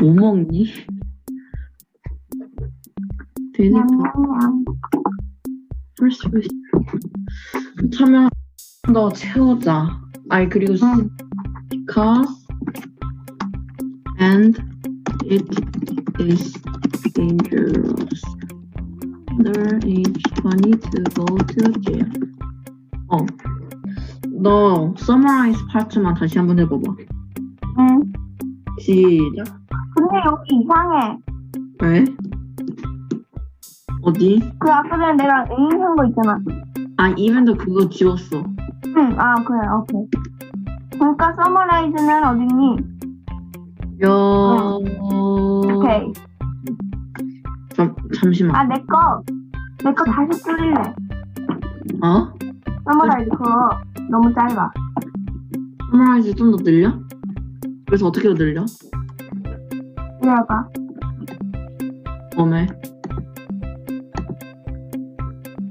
뭐 먹니? 냠냠냠. first wish. 참여 더 채우자. 아이 그리고 응. because and it is dangerous. Under age 20 to go to jail. 어. 너 summarize 파트만 다시 한번 해봐봐. 응. 시작. 근데 여기 이상해. 왜? 어디? 그 아까 전에 내가 애인 한 거 있잖아. 아 이벤트 그거 지웠어. 응. 아 그래. 오케이. 그러니까 서머라이즈는 어딨니? 여. 오케이. 잠 잠시만. 아 내 거. 내 거 다시 줄일래. 어? 서머라이즈 그거 너무 짧아. 서머라이즈 좀 더 늘려? 그래서 어떻게 늘려? 이래봐. 어메.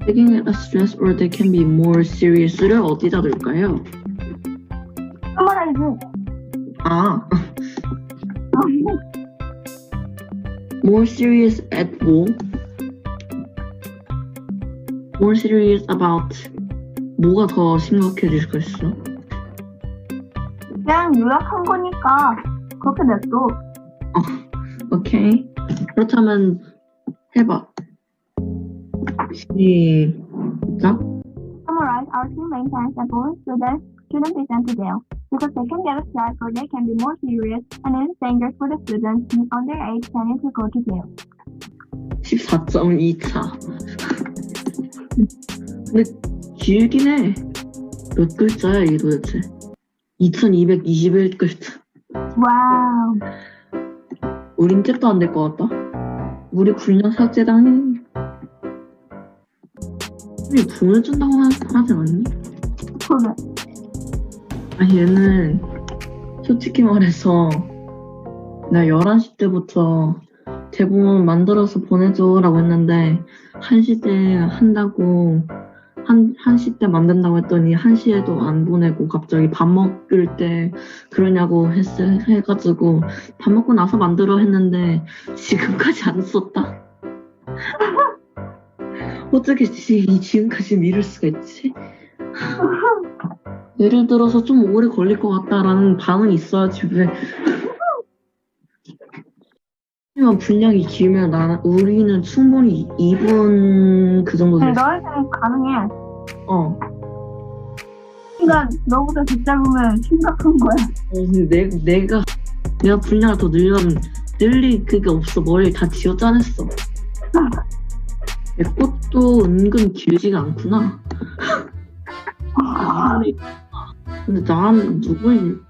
Taking as stress or they can be more serious를 어디다 둘까요? 서머라이즈. 아, more serious at 뭐? More serious about 뭐가 더 심각해질 수 있어? 그냥 요약한 거니까 그렇게 냅둬. 오케이. 그렇다면 해봐. 시작. Summarize our two main times that both students shouldn't be sent to jail because they can get a strike or they can be more serious and it is dangerous for the students under age planning to go to jail. 14.2차. 근데 길긴 해. 몇 글자야 이게 도대체? 2221글자. 와우. 우린 잽도 안 될 것 같다. 우리 분량 삭제당해. 우리 보내준다고 하, 하지 않니? 그래. 아 얘는 솔직히 말해서 나 11시 때부터 대본 만들어서 보내줘라고 했는데 1시 때 한다고 한, 1시 때 만든다고 했더니 1시에도 안 보내고 갑자기 밥 먹을 때 그러냐고 했, 해가지고 밥 먹고 나서 만들어 했는데 지금까지 안 썼다. 어떻게 지, 이 지금까지 미룰 수가 있지? 예를 들어서 좀 오래 걸릴 것 같다라는 반응이 있어야지 왜 하지만 분량이 길면 나 우리는 충분히 2분 그 정도 근데 됐어 너희들은 가능해. 어. 그러니까 너보다 더 짧으면 심각한 거야. 어, 근데 내, 내가 내가 분량을 더 늘려면 늘릴 그게 없어 머리를 다 지어 짜냈어 내 것도 은근 길지가 않구나 근데 난 누굴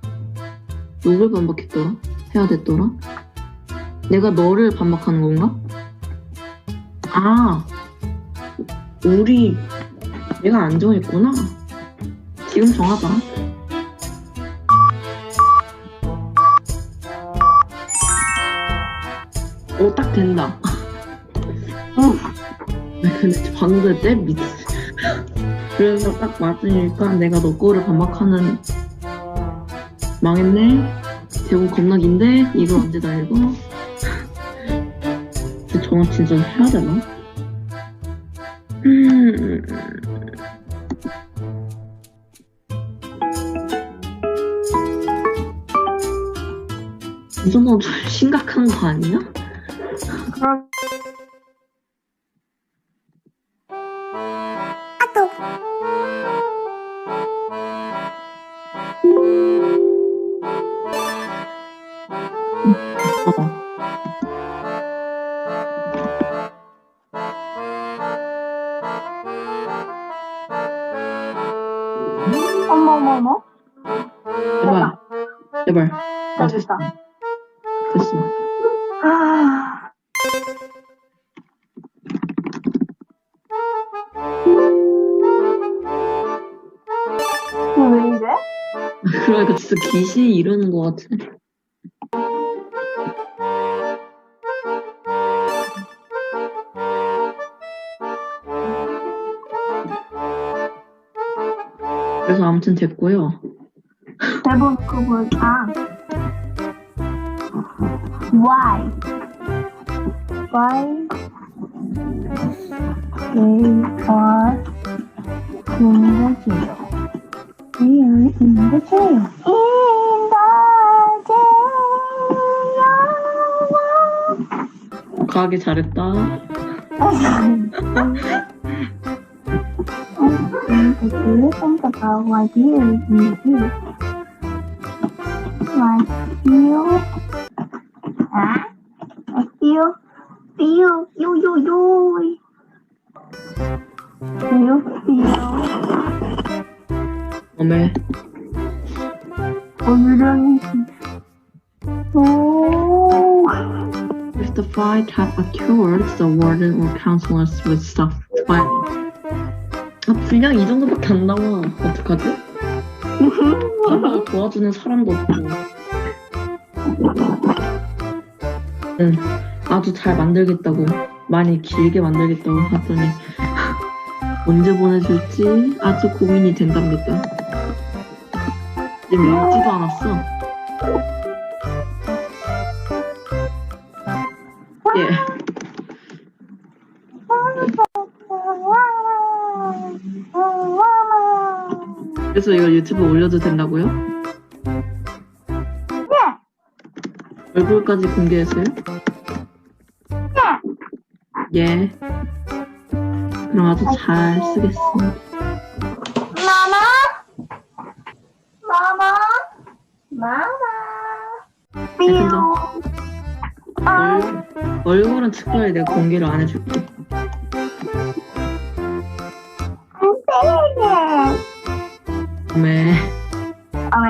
누굴 반박했더라? 해야 됐더라? 내가 너를 반박하는 건가? 아 우리 내가 안 정했구나 지금 정하자 오, 딱 된다. 어. 근데 방금 때 미치. 그래서 딱 맞으니까 내가 너 거를 반박하는. 망했네. 대본 겁나 긴데 이거 언제 다 읽어? 저는 진짜 해야 되나? 음. 이 정도면 좀 심각한 거 아니야? 그럼 어, 됐어. 아. 이게 왜 이래? 그러니까 진짜 귀신이 이러는 것 같아. 그래서 아무튼 됐고요. 대본 그거 뭐 아. Why? Why they are in the jail? They are in the jail. In the jail. 가기 잘했다. If you think about what you you do, like feel, you, you, you. Do you feel 어메. 오늘은 오, If the fight had occurred, the warden or counselors would stop fighting. 아, 분량 이 정도밖에 안 나와. 어떡하지? 하다가 도와주는 사람도 없고. 응, 아주 잘 만들겠다고. 많이 길게 만들겠다고 하더니 언제 보내줄지 아주 고민이 된답니다. 지금 읽지도 않았어. 예. 그래서 이거 유튜브 올려도 된다고요? 네, 얼굴까지 공개했어요? 예. 그럼 아주 잘 쓰겠습니다. 마마, 마마, 마마. 아, 얼, 얼굴은 특별히 내가 공개를 안 해줄게. 안 돼. 네. 아, 왜,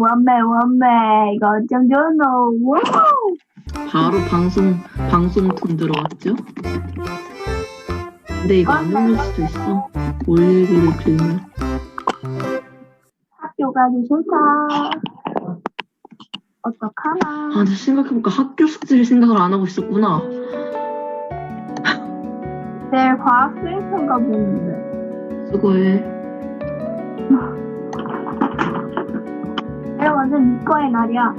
원매, 원매. 이거 좀 줘노. 바로 방송, 방송 톤 들어왔죠? 근데 이거 안 올릴 수도 있어. 올리기를 빌면. 학교 가기 싫다. 어떡하나. 아, 근데 생각해보니까 학교 숙제를 생각을 안 하고 있었구나. 내일 과학 수행평가 보는데. 수고해. 내일 완전 이과의 날이야.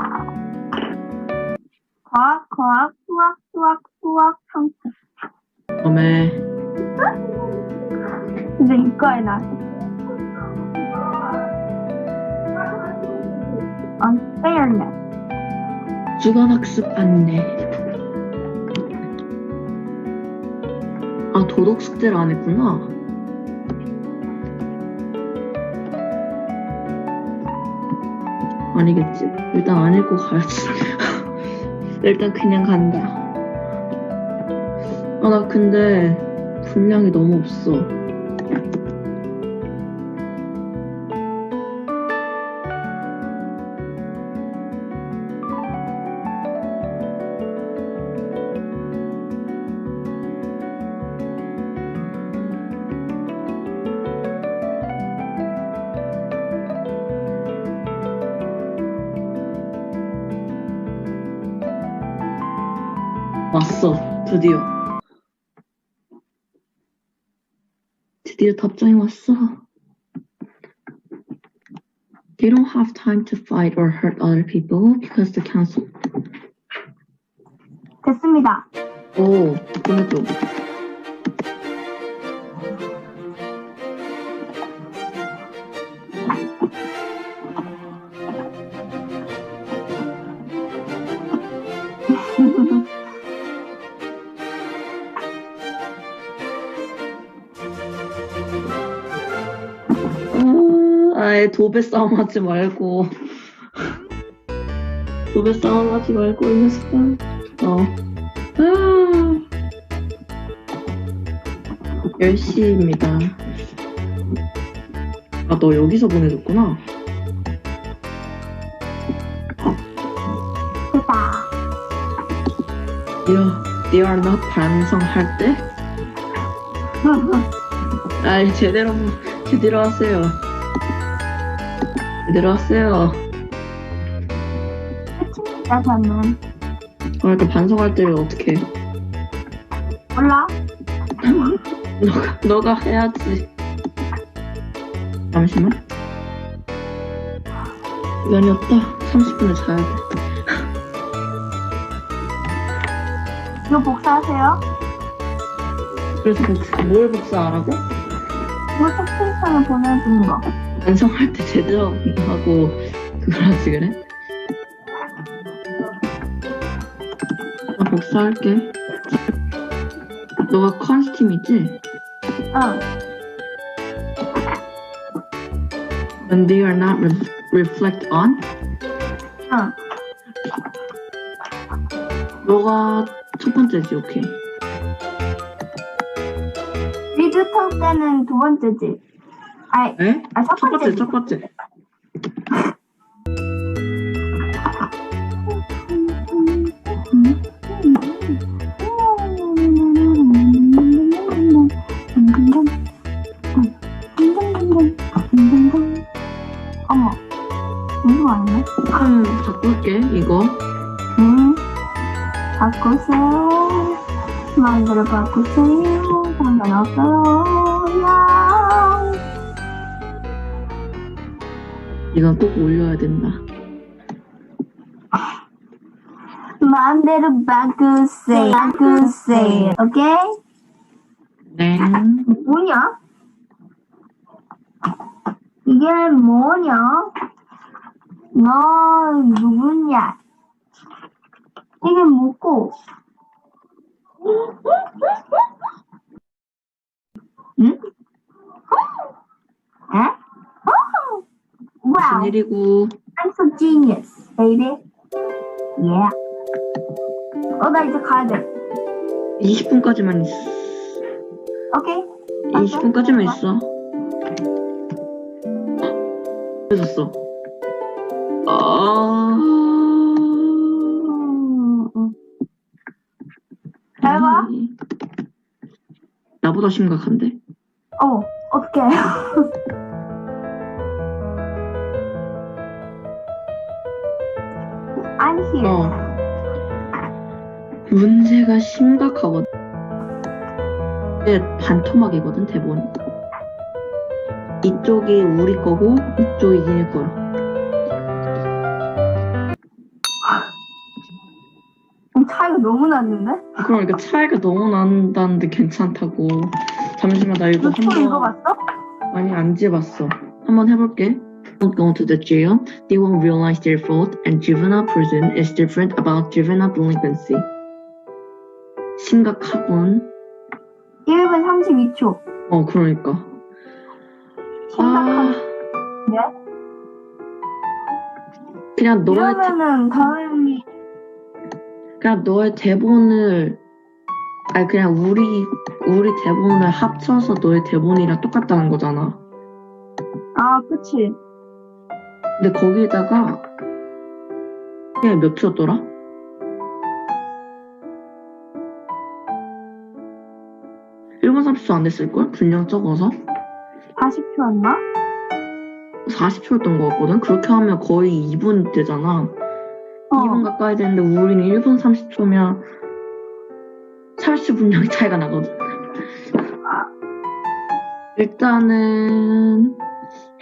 과학, 과학, 수학, 수학, 수학, 상품. 어메. 이제 이과의 날. unfairness. 주간학습 안내. 아, 도덕 숙제를 안 했구나. 아니겠지? 일단 안 읽고 가야지. 일단 그냥 간다. 아, 나 근데 분량이 너무 없어. 드디어. 드디어 답장이 왔어. They don't have time to fight or hurt other people because the council. 됐습니다. 오, 보내줘. 아, 도배 싸움 하지 말고. 도배 싸움 하지 말고, 이 녀석아. 어. 아. 10시입니다. 아, 너 여기서 보내줬구나. 이야, they not 반성할 때? 아이, 제대로, 제대로 하세요. 하세요. 끝입니다, 저는. 그러니까 반성할 때를 어떻게 해? 몰라? 너가, 너가 해야지. 잠시만. 시간이 없다. 30분을 자야 돼. 이거 복사하세요. 그래서 복사, 뭘 복사하라고? 이거 텍스트를 보내주는 거. 완성할 때 제대로 하고 그걸 하지 그래? 나 복사할게. 너가 컨스팀이지? 응. When they are not re- reflect on? 응. 너가 첫 번째지, 오케이. 리드 털 때는 두 번째지. 아이, 에? 아, 첫 첫 번째, 번째지. 첫 번째. 어머, 이거 아니네? 음, 바꿀게, 이거. 음, 바꾸세요. 마음대로 바꾸세요. 상관없어요. 이건 꼭 올려야 된다. 마음대로 바꾸세요. 바꾸세요. 오케이? 네. 뭐냐? 이게 뭐냐? 너 누구냐? 이게 뭐고? 응? 와우, 일이고. I'm so genius, baby. Yeah. 어, 나 이제 가야 돼. 20분까지만 있어. 오케이? 20분까지만 있어. 해줬어. 아. 잘 봐. 나보다 심각한데? 어, 어떡해. I'm here. 어. 문제가 심각하거든. 이게 반토막이거든, 대본. 이쪽이 우리 거고, 이쪽이 니네 거야. 차이가 너무 났는데? 그러니까 차이가 너무 난다는데 괜찮다고. 잠시만, 나 이거 너 한번. 읽어봤어? 아니 안 집었어. 한번 해볼게. Won't go to the jail. They won't realize their fault, and juvenile prison is different about juvenile delinquency. 심각하군. 1분 32초. 어 그러니까. 심각한. 아. 그냥 너의 대, 이러면은 다음이 그냥 너의 대본을 아니 그냥 우리 우리 대본을 합쳐서 너의 대본이랑 똑같다는 거잖아. 아 그치 근데 거기에다가 그냥 몇 초였더라? 일분 30초 안 됐을걸? 분량 적어서? 40초였나? 40초였던 것 같거든? 그렇게 하면 거의 2분 되잖아. 어 2분 가까이 되는데 우리는 1분 30초면 30초 분량이 차이가 나거든. 일단은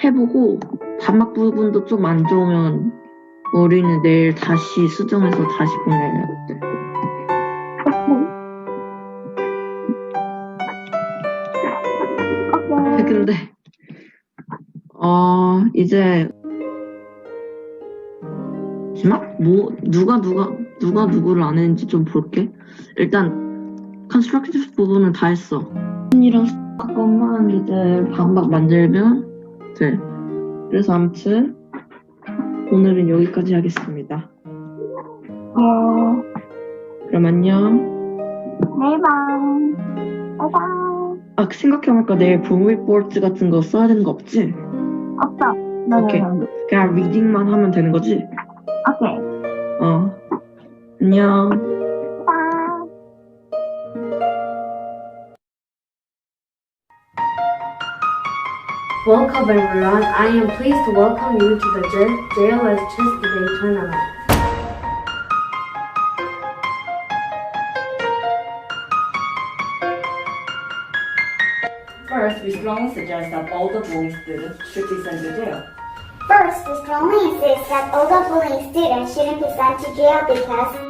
해보고 반막 부분도 좀 안 좋으면 우리는 내일 다시 수정해서 다시 보내야 돼. 오케이 근데 어 이제 잠시만 뭐 누가 누가 누가 누구를 안 했는지 좀 볼게. 일단 컨스트럭티브 부분은 다 했어. 이랑 것만 이제 반박 만들면 돼 그래서 아무튼 오늘은 여기까지 하겠습니다. 예 그럼 안녕. 내일 봐 바이바이. 아 생각해보니까 내일 봄 리포트 같은 거 써야 되는 거 없지? 없어. 네네네 오케이. 그냥 리딩만 하면 되는 거지? 오케이. 어. 안녕 Welcome everyone. I am pleased to welcome you to the J- JLS Chess Debate Tournament. First, we strongly suggest that all the bullying students should be sent to jail. First, we strongly insist that all the bullying students shouldn't be sent to jail because